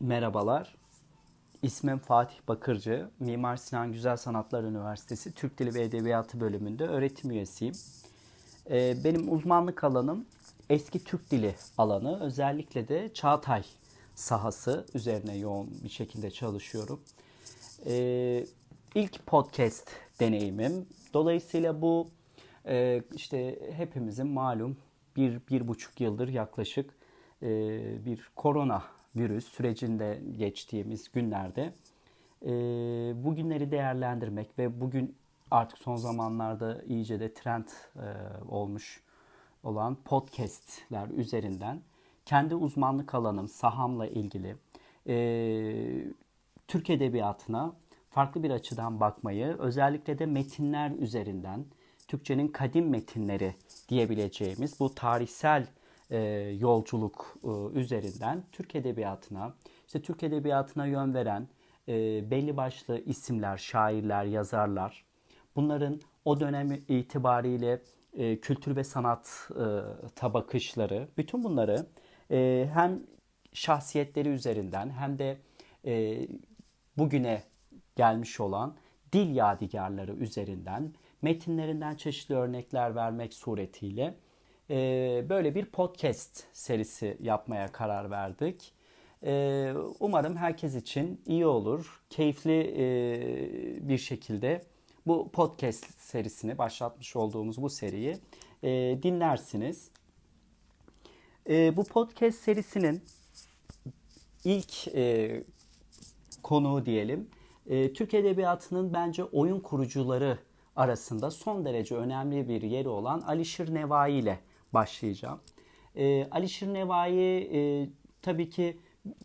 Merhabalar. İsmim Fatih Bakırcı. Mimar Sinan Güzel Sanatlar Üniversitesi Türk Dili ve Edebiyatı bölümünde öğretim üyesiyim. Ee, Benim uzmanlık alanım eski Türk dili alanı. Özellikle de Çağatay sahası üzerine yoğun bir şekilde çalışıyorum. Ee, İlk podcast deneyimim. Dolayısıyla bu e, işte hepimizin malum bir, bir buçuk yıldır yaklaşık e, bir korona virüs sürecinde geçtiğimiz günlerde e, bu günleri değerlendirmek ve bugün artık son zamanlarda iyice de trend e, olmuş olan podcastler üzerinden kendi uzmanlık alanım sahamla ilgili e, Türk edebiyatına farklı bir açıdan bakmayı, özellikle de metinler üzerinden, Türkçenin kadim metinleri diyebileceğimiz bu tarihsel e, yolculuk e, üzerinden Türk edebiyatına, işte Türk edebiyatına yön veren e, belli başlı isimler, şairler, yazarlar, bunların o dönem itibariyle e, kültür ve sanat e, tabakışları, bütün bunları e, hem şahsiyetleri üzerinden hem de e, bugüne gelmiş olan dil yadigarları üzerinden metinlerinden çeşitli örnekler vermek suretiyle e, böyle bir podcast serisi yapmaya karar verdik. E, umarım herkes için iyi olur, keyifli e, bir şekilde bu podcast serisini başlatmış olduğumuz bu seriyi e, dinlersiniz. E, bu podcast serisinin ilk e, konuğu diyelim e, Türk Edebiyatı'nın bence oyun kurucuları arasında son derece önemli bir yeri olan Alişir Nevai ile başlayacağım. E, Alişir Nevai e, tabii ki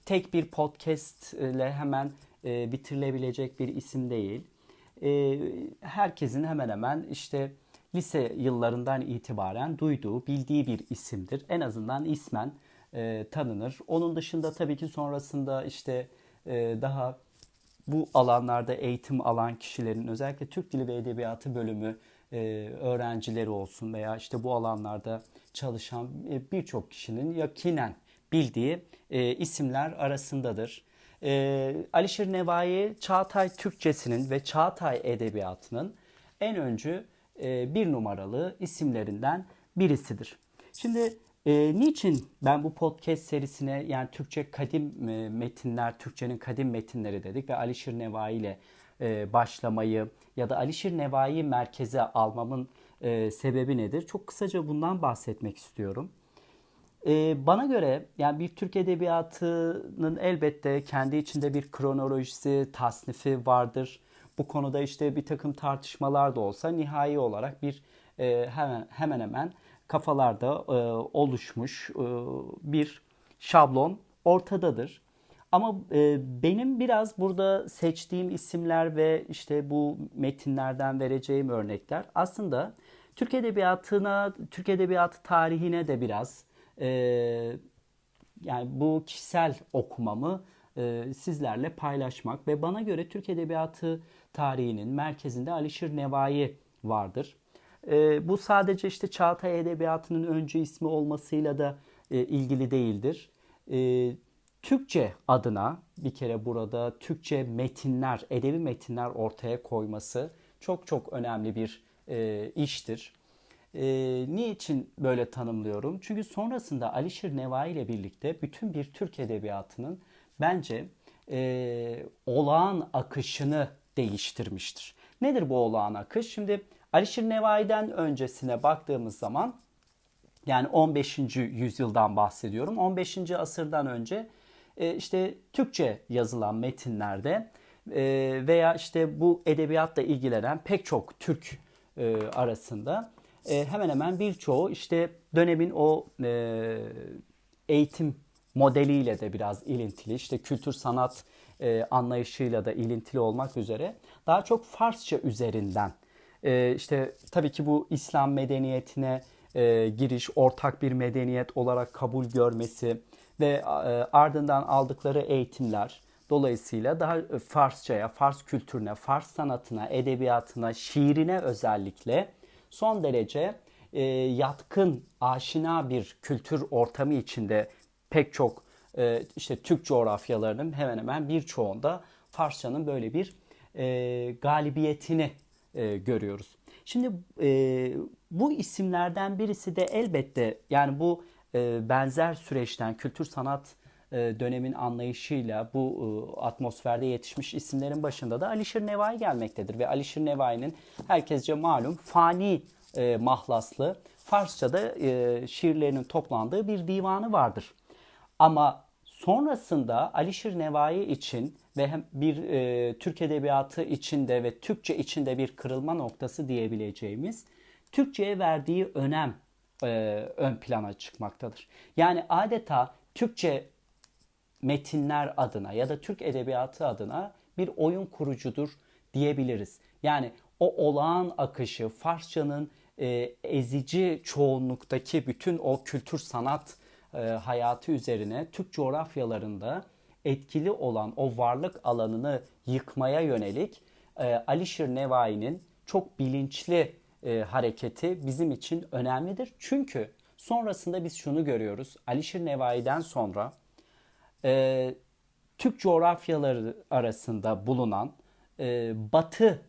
tek bir podcast ile hemen e, bitirilebilecek bir isim değil. E, herkesin hemen hemen işte lise yıllarından itibaren duyduğu, bildiği bir isimdir. En azından ismen e, tanınır. Onun dışında tabii ki sonrasında işte e, daha bu alanlarda eğitim alan kişilerin özellikle Türk Dili ve Edebiyatı bölümü e, öğrencileri olsun veya işte bu alanlarda çalışan e, birçok kişinin yakinen bildiği e, isimler arasındadır. E, Alişir Nevai Çağatay Türkçesinin ve Çağatay Edebiyatı'nın en öncü e, bir numaralı isimlerinden birisidir. Şimdi e, niçin ben bu podcast serisine yani Türkçe kadim e, metinler, Türkçenin kadim metinleri dedik ve Alişir Nevai ile e, başlamayı ya da Alişir Nevai'yi merkeze almamın e, sebebi nedir? Çok kısaca bundan bahsetmek istiyorum. E, bana göre yani bir Türk edebiyatının elbette kendi içinde bir kronolojisi, tasnifi vardır. Bu konuda işte bir takım tartışmalar da olsa nihai olarak bir e, hemen hemen hemen kafalarda oluşmuş bir şablon ortadadır. Ama e, benim biraz burada seçtiğim isimler ve işte bu metinlerden vereceğim örnekler aslında Türk edebiyatına, Türk edebiyatı tarihine de biraz e, yani bu kişisel okumamı e, sizlerle paylaşmak ve bana göre Türk edebiyatı tarihinin merkezinde Alişir Nevai vardır. E, bu sadece işte Çağatay Edebiyatı'nın öncü ismi olmasıyla da e, ilgili değildir. E, Türkçe adına bir kere burada Türkçe metinler, edebi metinler ortaya koyması çok çok önemli bir e, iştir. E, niçin böyle tanımlıyorum? Çünkü sonrasında Alişir Nevai ile birlikte bütün bir Türk edebiyatının bence e, olağan akışını değiştirmiştir. Nedir bu olağan akış? Şimdi Alişir Nevai'den öncesine baktığımız zaman yani 15. yüzyıldan bahsediyorum. 15. asırdan önce e, işte Türkçe yazılan metinlerde e, veya işte bu edebiyatla ilgilenen pek çok Türk e, arasında. Hemen hemen birçoğu işte dönemin o eğitim modeliyle de biraz ilintili, işte kültür sanat anlayışıyla da ilintili olmak üzere daha çok Farsça üzerinden e, işte tabii ki bu İslam medeniyetine e, giriş ortak bir medeniyet olarak kabul görmesi ve e, ardından aldıkları eğitimler dolayısıyla daha Farsçaya, Fars kültürüne, Fars sanatına, edebiyatına, şiirine özellikle son derece e, yatkın, aşina bir kültür ortamı içinde pek çok e, işte Türk coğrafyalarının hemen hemen birçoğunda Farsçanın böyle bir e, galibiyetini e, görüyoruz. Şimdi e, bu isimlerden birisi de elbette yani bu e, benzer süreçten kültür sanat e, dönemin anlayışıyla bu e, atmosferde yetişmiş isimlerin başında da Alişir Nevai gelmektedir. Ve Alişir Nevai'nin herkesce malum fani mahlaslı Farsça'da e, şiirlerinin toplandığı bir divanı vardır. Ama sonrasında Alişir Nevai için ve hem bir e, Türk edebiyatı içinde ve Türkçe içinde bir kırılma noktası diyebileceğimiz Türkçe'ye verdiği önem e, ön plana çıkmaktadır. Yani adeta Türkçe metinler adına ya da Türk edebiyatı adına bir oyun kurucudur diyebiliriz. Yani o olağan akışı, Farsçanın e, ezici çoğunluktaki bütün o kültür sanat e, hayatı üzerine Türk coğrafyalarında etkili olan o varlık alanını yıkmaya yönelik e, Alişir Nevai'nin çok bilinçli e, hareketi bizim için önemlidir. Çünkü sonrasında biz şunu görüyoruz. Alişir Nevai'den sonra e, Türk coğrafyaları arasında bulunan e, Batı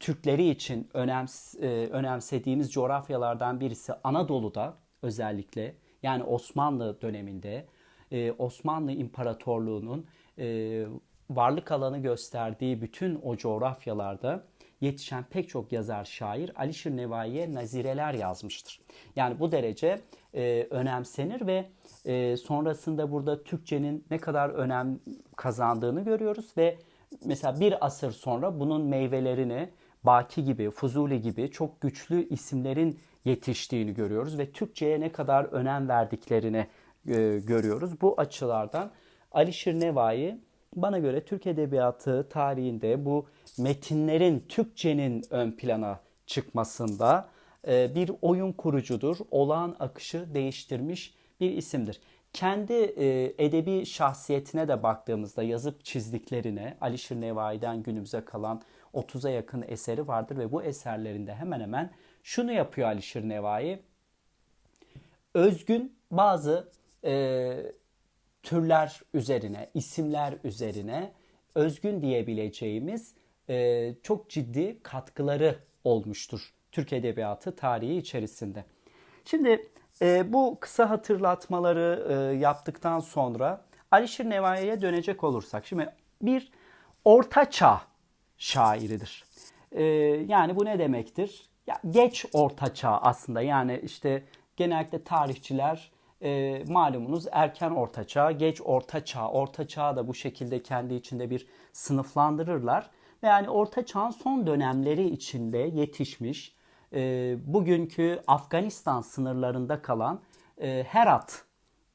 Türkleri için önems, e, önemsediğimiz coğrafyalardan birisi Anadolu'da özellikle yani Osmanlı döneminde e, Osmanlı İmparatorluğu'nun e, varlık alanı gösterdiği bütün o coğrafyalarda yetişen pek çok yazar şair Alişir Nevai'ye nazireler yazmıştır. Yani bu derece e, önemsenir ve e, sonrasında burada Türkçenin ne kadar önem kazandığını görüyoruz ve mesela bir asır sonra bunun meyvelerini Baki gibi, Fuzuli gibi çok güçlü isimlerin yetiştiğini görüyoruz ve Türkçe'ye ne kadar önem verdiklerini e, görüyoruz. Bu açılardan Alişir Nevai bana göre Türk Edebiyatı tarihinde bu metinlerin Türkçenin ön plana çıkmasında e, bir oyun kurucudur. Olağan akışı değiştirmiş bir isimdir. Kendi e, edebi şahsiyetine de baktığımızda yazıp çizdiklerine Alişir Nevai'den günümüze kalan 30'a yakın eseri vardır ve bu eserlerinde hemen hemen şunu yapıyor Alişir Nevai. Özgün bazı e, türler üzerine, isimler üzerine özgün diyebileceğimiz e, çok ciddi katkıları olmuştur Türk Edebiyatı tarihi içerisinde. Şimdi e, bu kısa hatırlatmaları e, yaptıktan sonra Alişir Nevai'ye dönecek olursak, şimdi bir orta çağ şairidir. E, yani bu ne demektir? Ya geç orta çağ aslında yani işte genellikle tarihçiler e, malumunuz erken orta çağ, geç orta çağ, orta çağ da bu şekilde kendi içinde bir sınıflandırırlar. Ve yani orta çağın son dönemleri içinde yetişmiş, e, bugünkü Afganistan sınırlarında kalan e, Herat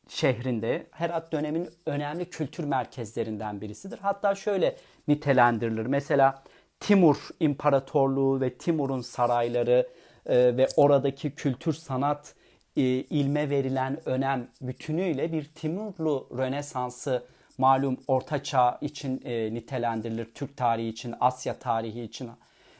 şehrinde, Herat dönemin önemli kültür merkezlerinden birisidir. Hatta şöyle nitelendirilir. Mesela Timur İmparatorluğu ve Timur'un sarayları e, ve oradaki kültür sanat e, ilme verilen önem bütünüyle bir Timurlu Rönesansı malum Orta Çağ için e, nitelendirilir. Türk tarihi için, Asya tarihi için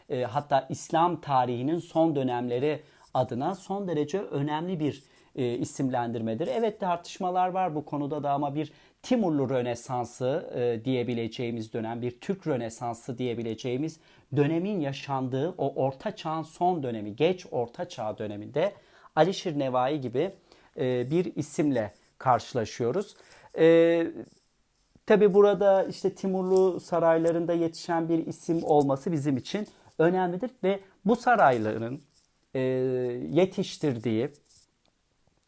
e, hatta İslam tarihinin son dönemleri adına son derece önemli bir e, isimlendirmedir. Evet tartışmalar var bu konuda da ama bir Timurlu Rönesansı e, diyebileceğimiz dönem, bir Türk Rönesansı diyebileceğimiz dönemin yaşandığı o Orta Çağ'ın son dönemi, geç Orta Çağ döneminde Alişir Nevai gibi e, bir isimle karşılaşıyoruz. E, Tabi burada işte Timurlu saraylarında yetişen bir isim olması bizim için önemlidir ve bu sarayların e, yetiştirdiği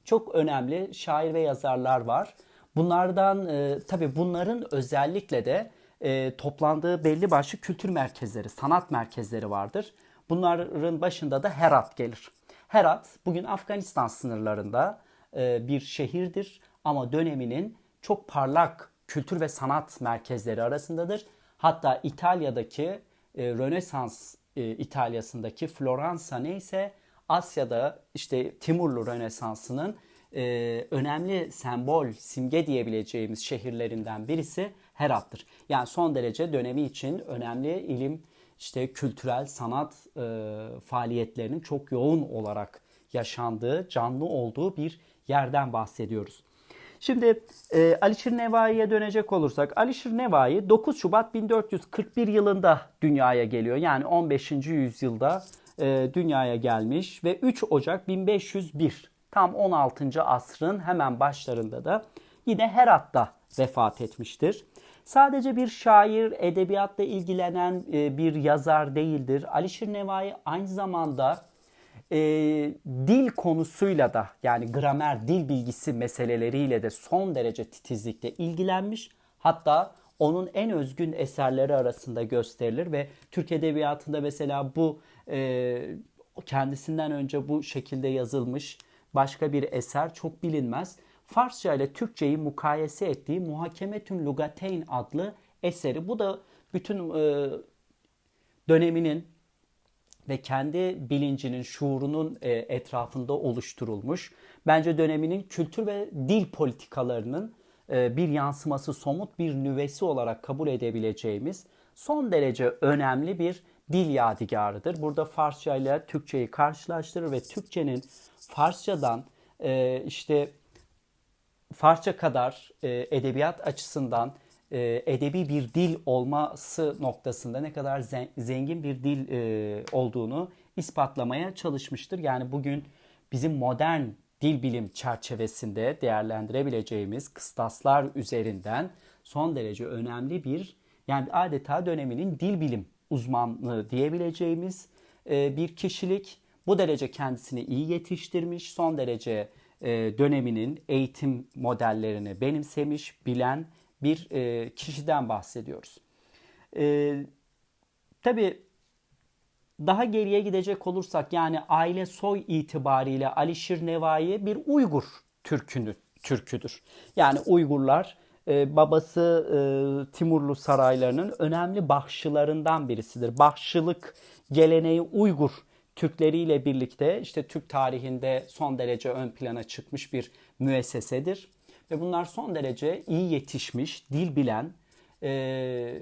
çok önemli şair ve yazarlar var. Bunlardan e, tabi bunların özellikle de e, toplandığı belli başlı kültür merkezleri, sanat merkezleri vardır. Bunların başında da Herat gelir. Herat bugün Afganistan sınırlarında e, bir şehirdir ama döneminin çok parlak kültür ve sanat merkezleri arasındadır. Hatta İtalya'daki e, Rönesans e, İtalya'sındaki Floransa neyse Asya'da işte Timurlu Rönesansı'nın önemli sembol, simge diyebileceğimiz şehirlerinden birisi Herat'tır. Yani son derece dönemi için önemli ilim, işte kültürel sanat e, faaliyetlerinin çok yoğun olarak yaşandığı, canlı olduğu bir yerden bahsediyoruz. Şimdi e, Alişir Nevai'ye dönecek olursak Alişir Nevai 9 Şubat 1441 yılında dünyaya geliyor. Yani 15. yüzyılda e, dünyaya gelmiş ve 3 Ocak 1501 tam 16. asrın hemen başlarında da yine Herat'ta vefat etmiştir. Sadece bir şair, edebiyatla ilgilenen e, bir yazar değildir. Alişir Nevai aynı zamanda e, dil konusuyla da yani gramer, dil bilgisi meseleleriyle de son derece titizlikle ilgilenmiş. Hatta onun en özgün eserleri arasında gösterilir ve Türk Edebiyatı'nda mesela bu e, kendisinden önce bu şekilde yazılmış başka bir eser çok bilinmez. Farsça ile Türkçeyi mukayese ettiği Muhakemetün Lugateyn adlı eseri. Bu da bütün e, döneminin ve kendi bilincinin, şuurunun e, etrafında oluşturulmuş. Bence döneminin kültür ve dil politikalarının e, bir yansıması, somut bir nüvesi olarak kabul edebileceğimiz son derece önemli bir dil yadigarıdır. Burada Farsça ile Türkçeyi karşılaştırır ve Türkçenin Farsçadan e, işte Farsça kadar edebiyat açısından e, edebi bir dil olması noktasında ne kadar zengin bir dil e, olduğunu ispatlamaya çalışmıştır. Yani bugün bizim modern dil bilim çerçevesinde değerlendirebileceğimiz kıstaslar üzerinden son derece önemli bir yani adeta döneminin dil bilim uzmanlığı diyebileceğimiz e, bir kişilik. Bu derece kendisini iyi yetiştirmiş, son derece döneminin eğitim modellerini benimsemiş, bilen bir e, kişiden bahsediyoruz. E, Tabi daha geriye gidecek olursak yani aile soy itibariyle Alişir Nevai bir Uygur Türkünü, Türküdür. Yani Uygurlar e, babası e, Timurlu saraylarının önemli bahşılarından birisidir. Bahşılık geleneği Uygur Türkleriyle birlikte işte Türk tarihinde son derece ön plana çıkmış bir müessesedir. Ve bunlar son derece iyi yetişmiş, dil bilen e,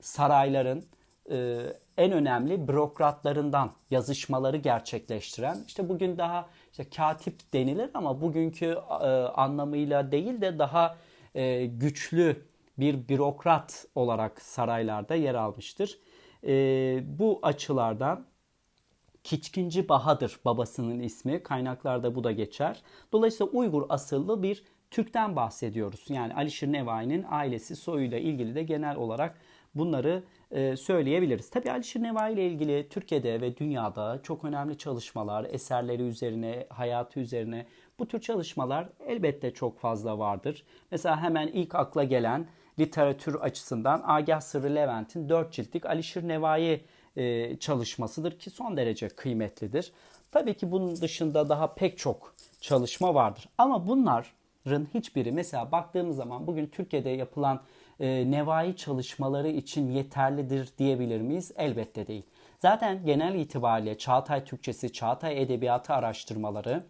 sarayların e, en önemli bürokratlarından yazışmaları gerçekleştiren işte bugün daha işte katip denilir ama bugünkü e, anlamıyla değil de daha e, güçlü bir bürokrat olarak saraylarda yer almıştır. E, bu açılardan Kiçkinci Bahadır babasının ismi. Kaynaklarda bu da geçer. Dolayısıyla Uygur asıllı bir Türk'ten bahsediyoruz. Yani Alişir Nevai'nin ailesi soyuyla ilgili de genel olarak bunları e, söyleyebiliriz. Tabii Alişir Nevai ile ilgili Türkiye'de ve dünyada çok önemli çalışmalar, eserleri üzerine, hayatı üzerine bu tür çalışmalar elbette çok fazla vardır. Mesela hemen ilk akla gelen literatür açısından Agah Sırrı Levent'in 4 ciltlik Alişir Nevai e, çalışmasıdır ki son derece kıymetlidir. Tabii ki bunun dışında daha pek çok çalışma vardır. Ama bunlar hiçbiri mesela baktığımız zaman bugün Türkiye'de yapılan e, nevai çalışmaları için yeterlidir diyebilir miyiz? Elbette değil. Zaten genel itibariyle Çağatay Türkçesi, Çağatay Edebiyatı araştırmaları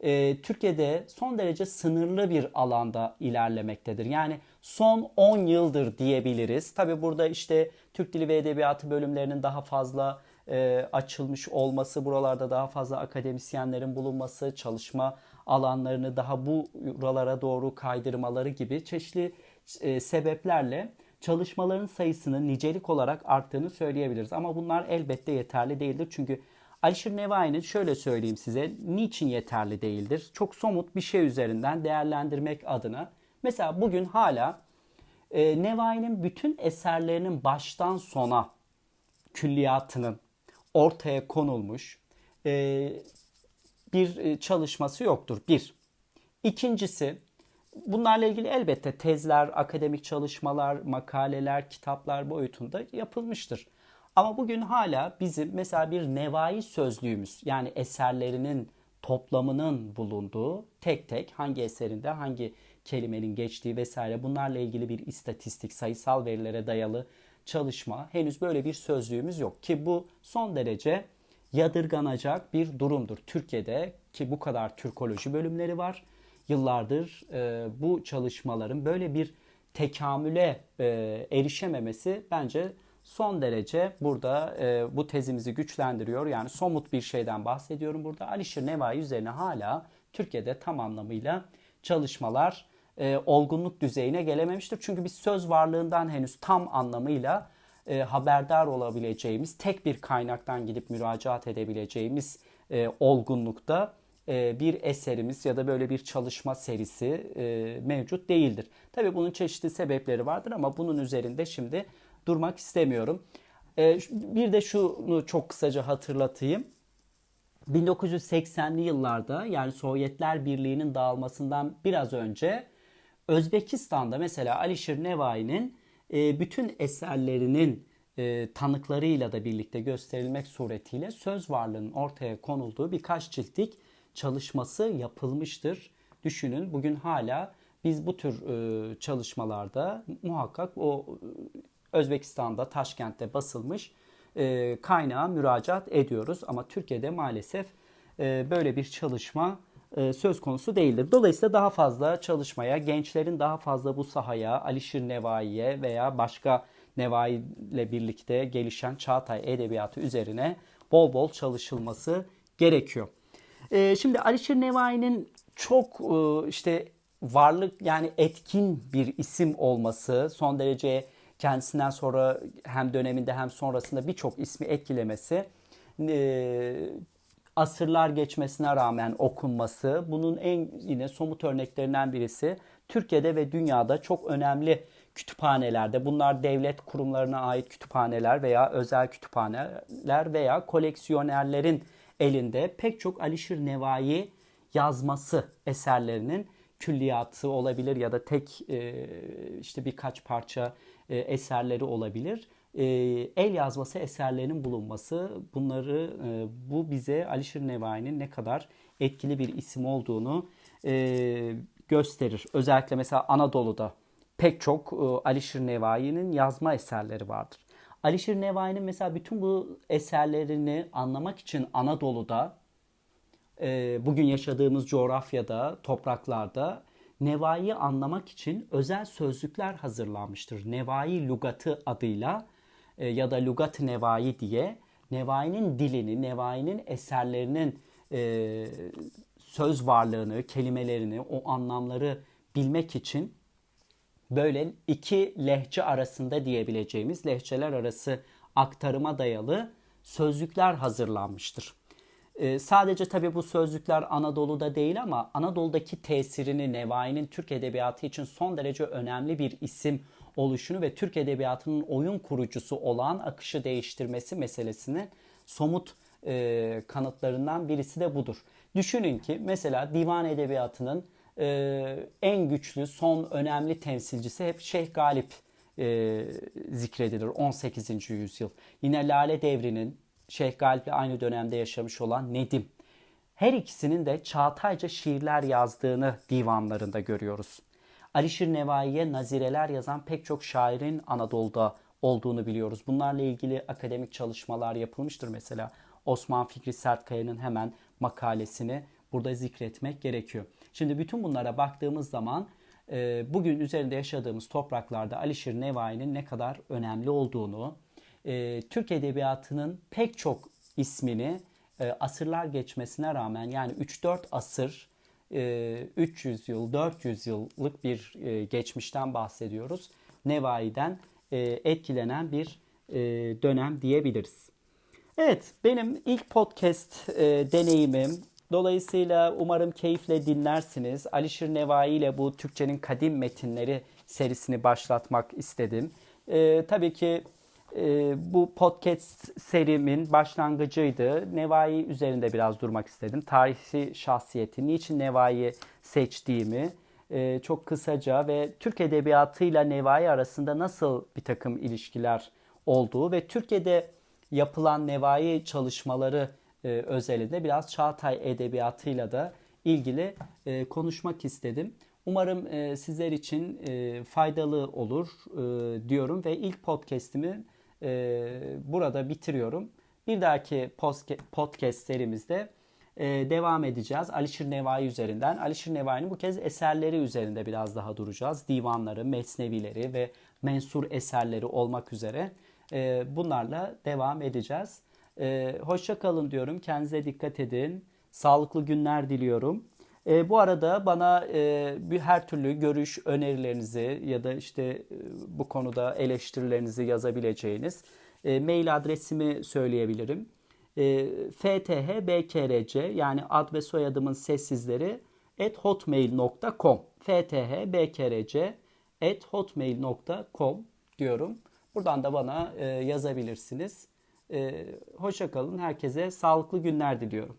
e, Türkiye'de son derece sınırlı bir alanda ilerlemektedir. Yani son 10 yıldır diyebiliriz. Tabi burada işte Türk Dili ve Edebiyatı bölümlerinin daha fazla e, açılmış olması, buralarda daha fazla akademisyenlerin bulunması, çalışma alanlarını daha bu buralara doğru kaydırmaları gibi çeşitli e, sebeplerle çalışmaların sayısının nicelik olarak arttığını söyleyebiliriz. Ama bunlar elbette yeterli değildir. Çünkü Alişir Nevai'nin şöyle söyleyeyim size niçin yeterli değildir? Çok somut bir şey üzerinden değerlendirmek adına. Mesela bugün hala e, Nevai'nin bütün eserlerinin baştan sona külliyatının ortaya konulmuş e, bir e, çalışması yoktur. Bir. İkincisi bunlarla ilgili elbette tezler, akademik çalışmalar, makaleler, kitaplar boyutunda yapılmıştır. Ama bugün hala bizim mesela bir nevai sözlüğümüz yani eserlerinin toplamının bulunduğu tek tek hangi eserinde hangi kelimenin geçtiği vesaire bunlarla ilgili bir istatistik, sayısal verilere dayalı çalışma henüz böyle bir sözlüğümüz yok ki bu son derece yadırganacak bir durumdur. Türkiye'de ki bu kadar Türkoloji bölümleri var. Yıllardır e, bu çalışmaların böyle bir tekamüle e, erişememesi bence son derece burada e, bu tezimizi güçlendiriyor. Yani somut bir şeyden bahsediyorum burada. Alişir Nevai üzerine hala Türkiye'de tam anlamıyla çalışmalar e, olgunluk düzeyine gelememiştir. Çünkü biz söz varlığından henüz tam anlamıyla e, haberdar olabileceğimiz, tek bir kaynaktan gidip müracaat edebileceğimiz e, olgunlukta e, bir eserimiz ya da böyle bir çalışma serisi e, mevcut değildir. Tabii bunun çeşitli sebepleri vardır ama bunun üzerinde şimdi durmak istemiyorum. E, bir de şunu çok kısaca hatırlatayım. 1980'li yıllarda yani Sovyetler Birliği'nin dağılmasından biraz önce Özbekistan'da mesela Alişir Nevai'nin e, bütün eserlerinin e, tanıklarıyla da birlikte gösterilmek suretiyle söz varlığının ortaya konulduğu birkaç ciltlik çalışması yapılmıştır. Düşünün bugün hala biz bu tür e, çalışmalarda muhakkak o Özbekistan'da Taşkent'te basılmış e, kaynağa müracaat ediyoruz. Ama Türkiye'de maalesef e, böyle bir çalışma e, söz konusu değildir. Dolayısıyla daha fazla çalışmaya, gençlerin daha fazla bu sahaya, Alişir Nevai'ye veya başka Nevai ile birlikte gelişen Çağatay Edebiyatı üzerine bol bol çalışılması gerekiyor. E, şimdi Alişir Nevai'nin çok e, işte varlık yani etkin bir isim olması, son derece kendisinden sonra hem döneminde hem sonrasında birçok ismi etkilemesi, e, asırlar geçmesine rağmen okunması, bunun en yine somut örneklerinden birisi Türkiye'de ve dünyada çok önemli kütüphanelerde, bunlar devlet kurumlarına ait kütüphaneler veya özel kütüphaneler veya koleksiyonerlerin elinde pek çok Alişir Nevai yazması eserlerinin külliyatı olabilir ya da tek e, işte birkaç parça e, eserleri olabilir. E, el yazması eserlerinin bulunması bunları e, bu bize Alişir Nevai'nin ne kadar etkili bir isim olduğunu e, gösterir. Özellikle mesela Anadolu'da pek çok e, Alişir Nevai'nin yazma eserleri vardır. Alişir Nevai'nin mesela bütün bu eserlerini anlamak için Anadolu'da bugün yaşadığımız coğrafyada, topraklarda Nevai'yi anlamak için özel sözlükler hazırlanmıştır. Nevai Lugatı adıyla e, ya da Lugat Nevai diye Nevai'nin dilini, Nevai'nin eserlerinin e, söz varlığını, kelimelerini, o anlamları bilmek için böyle iki lehçe arasında diyebileceğimiz lehçeler arası aktarıma dayalı sözlükler hazırlanmıştır. Ee, sadece tabii bu sözlükler Anadolu'da değil ama Anadolu'daki tesirini Nevai'nin Türk Edebiyatı için son derece önemli bir isim oluşunu ve Türk Edebiyatı'nın oyun kurucusu olan akışı değiştirmesi meselesini somut e, kanıtlarından birisi de budur. Düşünün ki mesela divan edebiyatının e, en güçlü, son önemli temsilcisi hep Şeyh Galip e, zikredilir 18. yüzyıl. Yine Lale Devri'nin Şeyh Galip'le aynı dönemde yaşamış olan Nedim. Her ikisinin de Çağatayca şiirler yazdığını divanlarında görüyoruz. Alişir Nevai'ye nazireler yazan pek çok şairin Anadolu'da olduğunu biliyoruz. Bunlarla ilgili akademik çalışmalar yapılmıştır mesela. Osman Fikri Sertkaya'nın hemen makalesini burada zikretmek gerekiyor. Şimdi bütün bunlara baktığımız zaman e, bugün üzerinde yaşadığımız topraklarda Alişir Nevai'nin ne kadar önemli olduğunu, e, Türk Edebiyatı'nın pek çok ismini e, asırlar geçmesine rağmen yani 3-4 asır, 300 yıl, 400 yıllık bir geçmişten bahsediyoruz. Nevai'den etkilenen bir dönem diyebiliriz. Evet, benim ilk podcast deneyimim, Dolayısıyla umarım keyifle dinlersiniz. Alişir Nevai ile bu Türkçenin kadim metinleri serisini başlatmak istedim. Ee, tabii ki e, bu podcast serimin başlangıcıydı. Nevai üzerinde biraz durmak istedim. Tarihi şahsiyeti, niçin Nevai'yi seçtiğimi e, çok kısaca ve Türk Edebiyatı'yla Nevai arasında nasıl bir takım ilişkiler olduğu ve Türkiye'de yapılan Nevai çalışmaları e, özelinde biraz Çağatay Edebiyatı'yla da ilgili e, konuşmak istedim. Umarım e, sizler için e, faydalı olur e, diyorum ve ilk podcast'imi e, burada bitiriyorum. Bir dahaki podcast serimizde e, devam edeceğiz. Alişir Nevai üzerinden. Alişir Nevai'nin bu kez eserleri üzerinde biraz daha duracağız. Divanları, mesnevileri ve mensur eserleri olmak üzere e, bunlarla devam edeceğiz. Ee, hoşça kalın diyorum. Kendinize dikkat edin. Sağlıklı günler diliyorum. E, bu arada bana e, bir her türlü görüş, önerilerinizi ya da işte e, bu konuda eleştirilerinizi yazabileceğiniz e, mail adresimi söyleyebilirim. E, fthbkrc yani ad ve soyadımın sessizleri at hotmail.com fthbkrc at hotmail.com diyorum. Buradan da bana e, yazabilirsiniz. E, hoşça. Herkese sağlıklı günler diliyorum.